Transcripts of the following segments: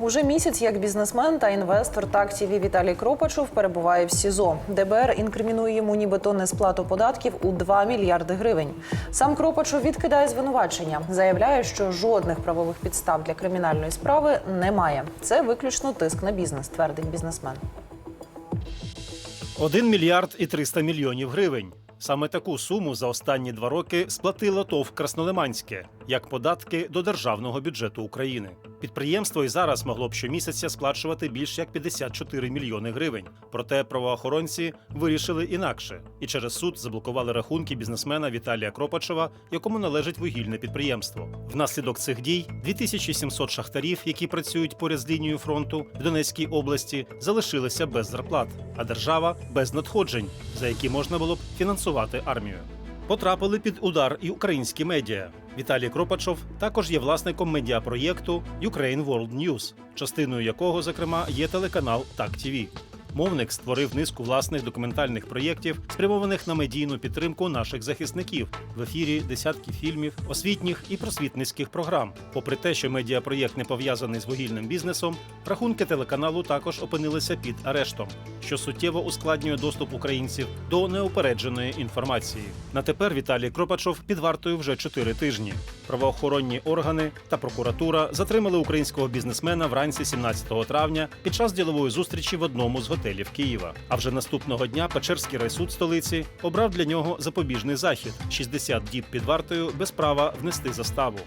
Уже місяць як бізнесмен та інвестор так Віталій Кропачов перебуває в СІЗО. ДБР інкримінує йому нібито несплату податків у 2 мільярди гривень. Сам Кропачов відкидає звинувачення, заявляє, що жодних правових підстав для кримінальної справи немає. Це виключно тиск на бізнес, твердить бізнесмен. 1 мільярд і 300 мільйонів гривень. Саме таку суму за останні два роки сплатило ТОВ Краснолиманське як податки до державного бюджету України. Підприємство і зараз могло б щомісяця сплачувати більш як 54 мільйони гривень. Проте правоохоронці вирішили інакше і через суд заблокували рахунки бізнесмена Віталія Кропачова, якому належить вугільне підприємство. Внаслідок цих дій 2700 шахтарів, які працюють поряд з лінією фронту в Донецькій області, залишилися без зарплат, а держава без надходжень, за які можна було б фінансувати армію. Потрапили під удар і українські медіа. Віталій Кропачов також є власником медіапроєкту Ukraine World News, частиною якого, зокрема, є телеканал Так ТІВІ. Мовник створив низку власних документальних проєктів, спрямованих на медійну підтримку наших захисників в ефірі десятки фільмів, освітніх і просвітницьких програм. Попри те, що медіапроєкт не пов'язаний з вугільним бізнесом, рахунки телеканалу також опинилися під арештом, що суттєво ускладнює доступ українців до неупередженої інформації. На тепер Віталій Кропачов під вартою вже чотири тижні. Правоохоронні органи та прокуратура затримали українського бізнесмена вранці 17 травня під час ділової зустрічі в одному з готелів Києва. А вже наступного дня Печерський райсуд столиці обрав для нього запобіжний захід 60 діб під вартою без права внести заставу.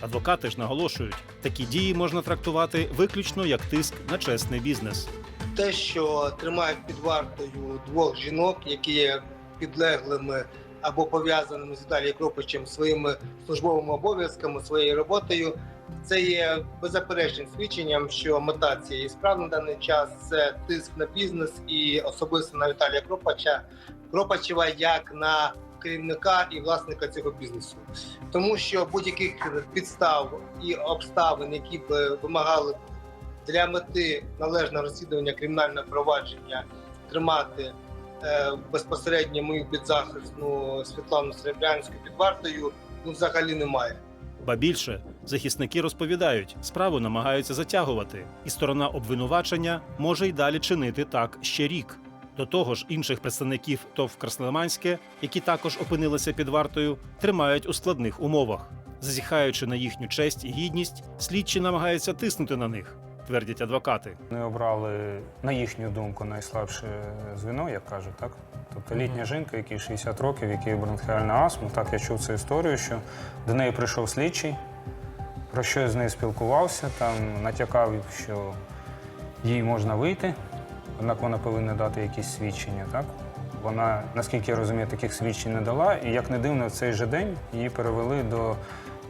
Адвокати ж наголошують, такі дії можна трактувати виключно як тиск на чесний бізнес. те, що тримають під вартою двох жінок, які є підлеглими або пов'язаними з Віталієм Кропичем своїми службовими обов'язками, своєю роботою, це є беззаперечним свідченням, що мета цієї справи на даний час це тиск на бізнес і особисто на Віталія Кропача Кропачева як на керівника і власника цього бізнесу, тому що будь-яких підстав і обставин, які б вимагали для мети належного розслідування кримінального провадження тримати безпосередньо мою підзахисну Світлану Серебрянську під вартою ну взагалі немає. Ба більше захисники розповідають, справу намагаються затягувати, і сторона обвинувачення може й далі чинити так ще рік. До того ж, інших представників ТОВ Краснолиманське, які також опинилися під вартою, тримають у складних умовах. Зазіхаючи на їхню честь і гідність, слідчі намагаються тиснути на них, твердять адвокати. Вони обрали, на їхню думку, найслабше звіно, як кажуть, так? Тобто літня жінка, якій 60 років, якій бронхіальна астма. Так, я чув цю історію, що до неї прийшов слідчий, про що я з нею спілкувався, там натякав, що їй можна вийти, однак вона повинна дати якісь свідчення, так? Вона, наскільки я розумію, таких свідчень не дала, і як не дивно, в цей же день її перевели до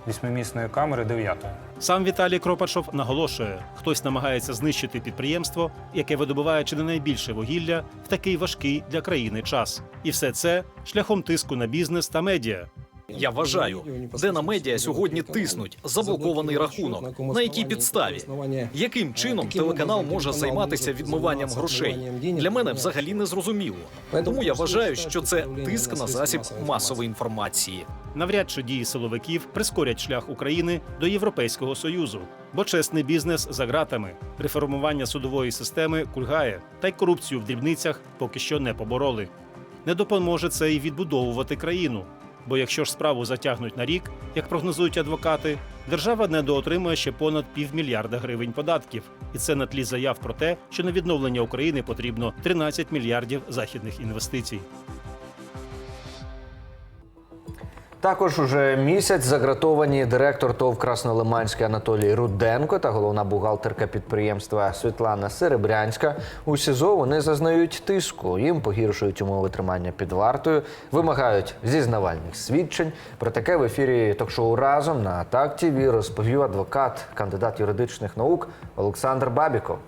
вісьмимісної камери дев'ятої. Сам Віталій Кропачов наголошує, хтось намагається знищити підприємство, яке видобуває чи не найбільше вугілля в такий важкий для країни час. І все це шляхом тиску на бізнес та медіа. Я вважаю, де на медіа сьогодні тиснуть заблокований рахунок. На якій підставі? Яким чином телеканал може займатися відмиванням грошей? Для мене взагалі не зрозуміло. Тому я вважаю, що це тиск на засіб масової інформації. Навряд чи дії силовиків прискорять шлях України до Європейського союзу, бо чесний бізнес за ґратами, реформування судової системи кульгає, та й корупцію в дрібницях поки що не побороли. Не допоможе це й відбудовувати країну. Бо якщо ж справу затягнуть на рік, як прогнозують адвокати, держава недоотримує ще понад півмільярда гривень податків, і це на тлі заяв про те, що на відновлення України потрібно 13 мільярдів західних інвестицій. Також уже місяць загратовані директор ТОВ Краснолиманський Анатолій Руденко та головна бухгалтерка підприємства Світлана Серебрянська. У СІЗО вони зазнають тиску. Їм погіршують умови тримання під вартою, вимагають зізнавальних свідчень. Про таке в ефірі ток-шоу разом на так ТІВІ розповів адвокат, кандидат юридичних наук Олександр Бабіков.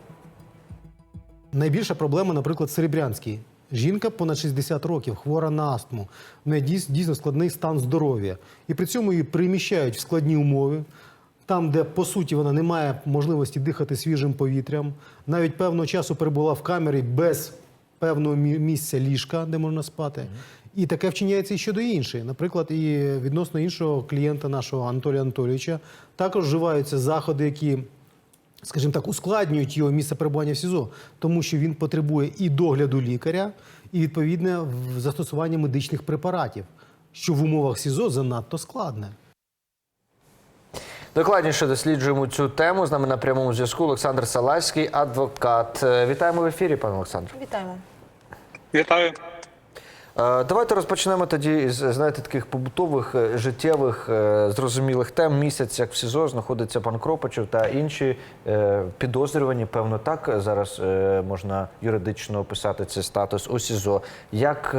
Найбільша проблема, наприклад, Серебрянський. Жінка понад 60 років, хвора на астму. В неї дійс- дійсно складний стан здоров'я. І при цьому її приміщають в складні умови, там, де по суті вона не має можливості дихати свіжим повітрям. Навіть певного часу перебула в камері без певного місця ліжка, де можна спати. І таке вчиняється і щодо іншої. Наприклад, і відносно іншого клієнта нашого Анатолія Анатолійовича також вживаються заходи, які скажімо так, ускладнюють його місце перебування в СІЗО, тому що він потребує і догляду лікаря, і відповідне застосування медичних препаратів, що в умовах СІЗО занадто складне. Докладніше досліджуємо цю тему. З нами на прямому зв'язку Олександр Саласький, адвокат. Е, Вітаємо в ефірі, пане Олександр. Вітаємо. Вітаю. Е, Давайте розпочнемо тоді із знаєте таких побутових, е, життєвих, е, зрозумілих тем. Місяць як в СІЗО знаходиться пан Кропачев та інші підозрювані. Певно, так зараз можна юридично описати цей статус у СІЗО. Як,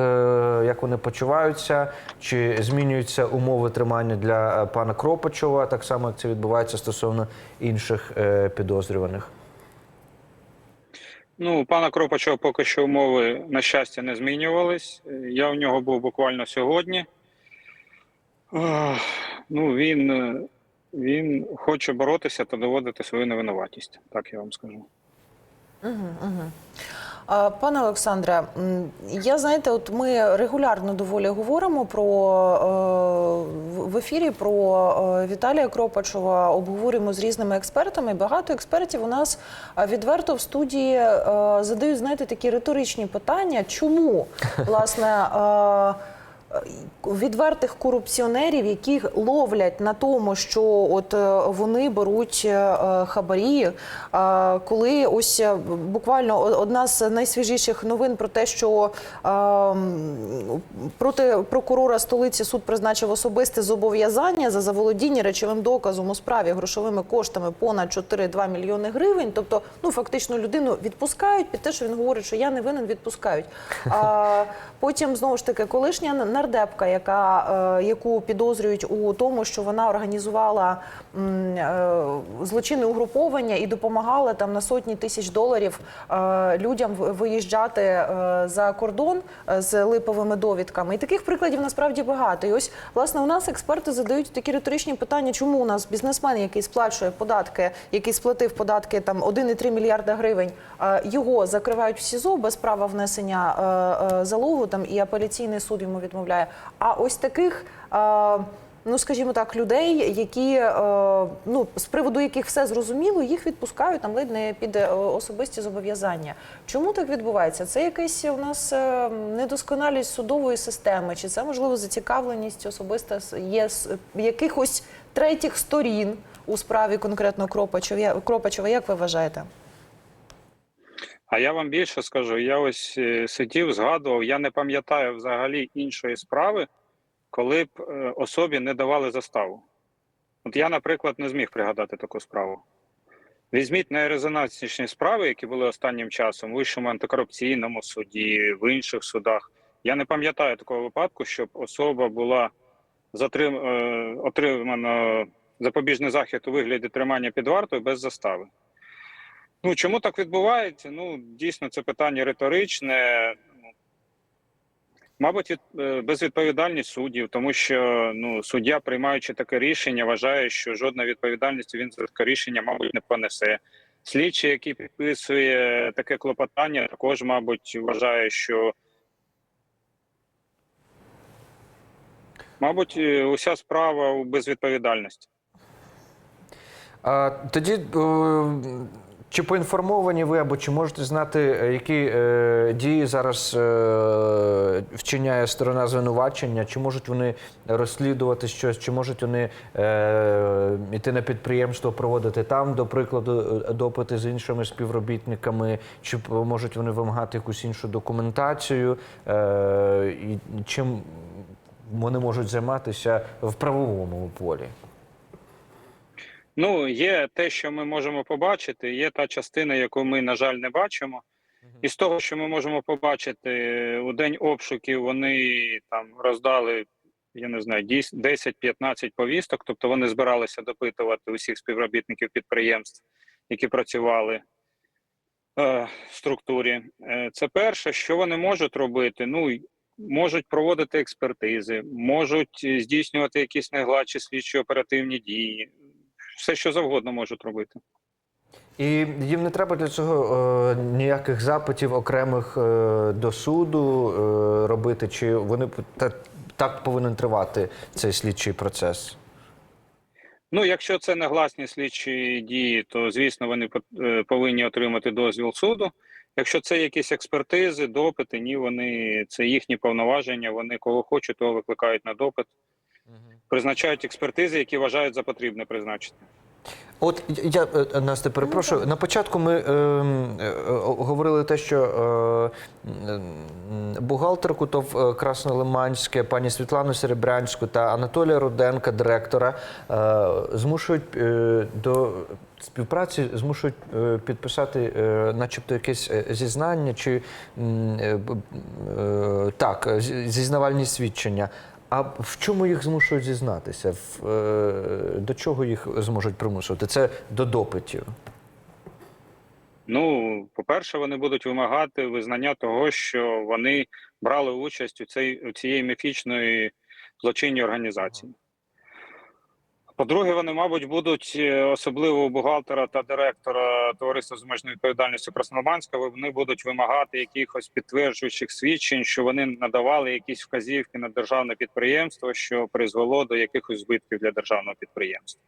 як вони почуваються? Чи змінюються умови тримання для пана Кропачова, так само як це відбувається стосовно інших підозрюваних? Ну, пана Кропачова поки що умови, на щастя, не змінювались. Я у нього був буквально сьогодні. Ну, він, він хоче боротися та доводити свою невинуватість, так я вам скажу. А, Пане Олександре, я знаєте, от ми регулярно доволі говоримо про е, в- ефірі про е, Віталія Кропачова, обговорюємо з різними експертами. Багато експертів у нас е, відверто в студії задають, знаєте, такі риторичні питання, чому власне. Е, відвертих корупціонерів, яких ловлять на тому, що от е, вони беруть е, хабарі. Коли ось буквально одна з найсвіжіших новин про те, що е, проти прокурора столиці суд призначив особисте зобов'язання за заволодіння речовим доказом у справі грошовими коштами понад 4,2 мільйони гривень. Тобто, ну фактично людину відпускають під те, що він говорить, що я не винен, відпускають. А потім знову ж таки колишня нардепка, яка е, яку підозрюють у тому, що вона організувала е, злочинне угруповання і допомагала там на сотні тисяч доларів е, людям виїжджати за кордон з липовими довідками. І таких прикладів насправді багато. І ось власне у нас експерти задають такі риторичні питання, чому у нас бізнесмен, який сплачує податки, який сплатив податки там 1,3 мільярда гривень, його закривають в СІЗО без права внесення залогу там і апеляційний суд йому відмовляє. А ось таких. е, Ну, скажімо так, людей, які е, ну з приводу яких все зрозуміло, їх відпускають там ледь не під е, особисті зобов'язання. Чому так відбувається? Це якась у нас недосконалість судової системи, чи це можливо зацікавленість особиста є якихось третіх сторін у справі конкретно Кропачова? Кропачова, як ви вважаєте? А я вам більше скажу: я ось е, сидів, згадував, я не пам'ятаю взагалі іншої справи, коли б е, особі не давали заставу. От я, наприклад, не зміг пригадати таку справу. Візьміть найрезонансніші справи, які були останнім часом в Вищому антикорупційному суді, в інших судах. Я не пам'ятаю такого випадку, щоб особа була затрим... е, отримана запобіжний захід у вигляді тримання під вартою без застави. Ну чому так відбувається? Ну дійсно це питання риторичне. Ну, Мабуть, е, безвідповідальність суддів, тому що ну суддя, приймаючи таке рішення, вважає, що жодна відповідальність він за таке рішення, мабуть, не понесе. Слідчий, який підписує таке клопотання, також, мабуть, вважає, що мабуть, е, уся справа у безвідповідальності. А, тоді е, чи поінформовані ви або чи можете знати, е, які е, дії зараз е, вчиняє сторона звинувачення? Чи можуть вони розслідувати щось, чи можуть вони е, йти на підприємство, проводити там, до прикладу, е, допити з іншими співробітниками, чи можуть вони вимагати якусь іншу документацію? Е, і чим вони можуть займатися в правовому полі? Ну, є те, що ми можемо побачити, є та частина, яку ми, на жаль, не бачимо. І з того, що ми можемо побачити, у день обшуків вони там роздали, я не знаю, 10-15 повісток, тобто вони збиралися допитувати усіх співробітників підприємств, які працювали е, в структурі. Е, це перше, що вони можуть робити. Ну, можуть проводити експертизи, можуть е, здійснювати якісь найгладші слідчі оперативні дії все, що завгодно можуть робити. І їм не треба для цього е, ніяких запитів окремих е, до суду е, робити, чи вони та, так повинен тривати цей слідчий процес? Ну, якщо це негласні слідчі дії, то звісно вони е, повинні отримати дозвіл суду. Якщо це якісь експертизи, допити, ні, вони це їхні повноваження. Вони кого хочуть, того викликають на допит, призначають експертизи, які вважають за потрібне призначити. От я е, Настя, перепрошую. На початку ми е, е, говорили те, що е, м, бухгалтерку ТОВ е, Краснолиманське, пані Світлану Серебрянську та Анатолія Руденка, директора, е, змушують е, до співпраці, змушують е, підписати, е, начебто, якесь е, зізнання чи е, е, так, е, зізнавальні свідчення. А в чому їх змушують зізнатися? В, е, до чого їх зможуть примусувати? Це до допитів. Ну, по-перше, вони будуть вимагати визнання того, що вони брали участь у цій у цієї міфічної злочинній організації. По-друге, вони, мабуть, будуть е, особливо у бухгалтера та директора товариства з обмеженою відповідальністю Красноманська. Вони будуть вимагати якихось підтверджуючих свідчень, що вони надавали якісь вказівки на державне підприємство, що призвело до якихось збитків для державного підприємства.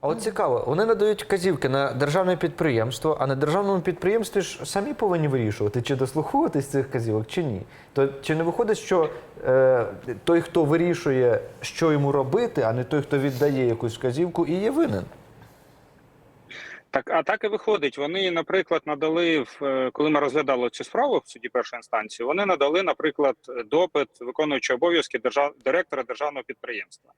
А от цікаво, вони надають казівки на державне підприємство, а на державному підприємстві ж самі повинні вирішувати, чи дослуховуватись цих казівок, чи ні. То чи не виходить, що е, той, хто вирішує, що йому робити, а не той, хто віддає якусь казівку, і є винен? Так, а так і виходить. Вони, наприклад, надали в е, коли ми розглядали цю справу в суді першої інстанції. Вони надали, наприклад, допит виконуючого обов'язки держав... директора державного підприємства,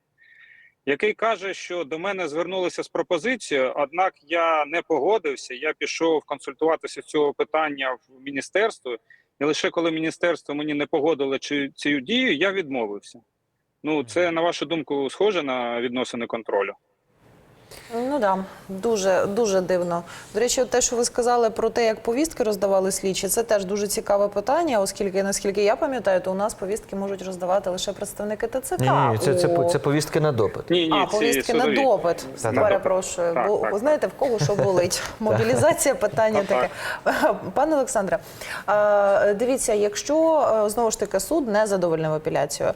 який каже, що до мене звернулися з пропозицією, однак я не погодився. Я пішов консультуватися з цього питання в міністерство, і лише коли міністерство мені не погодило цю, цю дію, я відмовився. Ну, це на вашу думку схоже на відносини контролю. Ну да, дуже дуже дивно. До речі, те, що ви сказали про те, як повістки роздавали слідчі, це теж дуже цікаве питання, оскільки наскільки я пам'ятаю, то у нас повістки можуть роздавати лише представники ТЦК. Ні, ні, це, це, це повістки на допит. Ні, ні, а, повістки на судові. допит. Так, так. Перепрошую. Так, Бо так, знаєте, в кого що болить? Мобілізація питання Так, таке. Пане Олександре, дивіться, якщо е, знову ж таки суд не задовольнив апеляцію.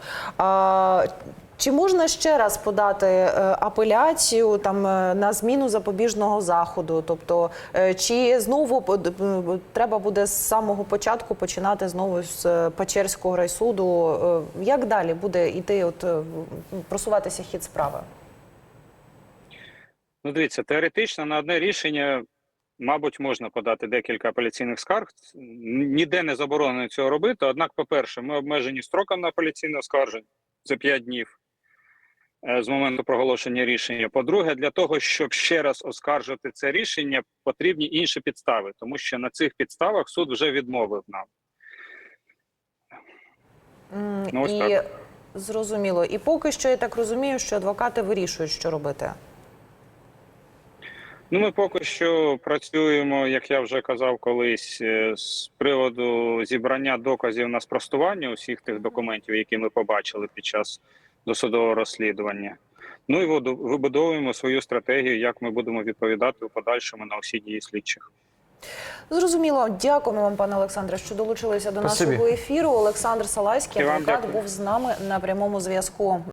Чи можна ще раз подати е, апеляцію там е, на зміну запобіжного заходу? Тобто, е, чи знову треба буде з самого початку починати знову з Печерського райсуду? Як далі буде йти, от просуватися хід справи? Ну, дивіться, теоретично на одне рішення, мабуть, можна подати декілька апеляційних скарг. Ніде не заборонено цього робити. Однак, по-перше, ми обмежені строком на апеляційне оскарження це 5 днів з моменту проголошення рішення. По-друге, для того, щоб ще раз оскаржити це рішення, потрібні інші підстави, тому що на цих підставах суд вже відмовив нам. М, Ну, ось і так. зрозуміло. І поки що я так розумію, що адвокати вирішують, що робити. Ну, ми поки що працюємо, як я вже казав колись, е, з приводу зібрання доказів на спростування усіх тих документів, які ми побачили під час досудового розслідування. Ну і воду- вибудовуємо свою стратегію, як ми будемо відповідати у подальшому на усі дії слідчих. Зрозуміло. Дякуємо вам, пане Олександре, що долучилися до Спасибі. нашого ефіру. Олександр Салайський, адвокат, був з нами на прямому зв'язку.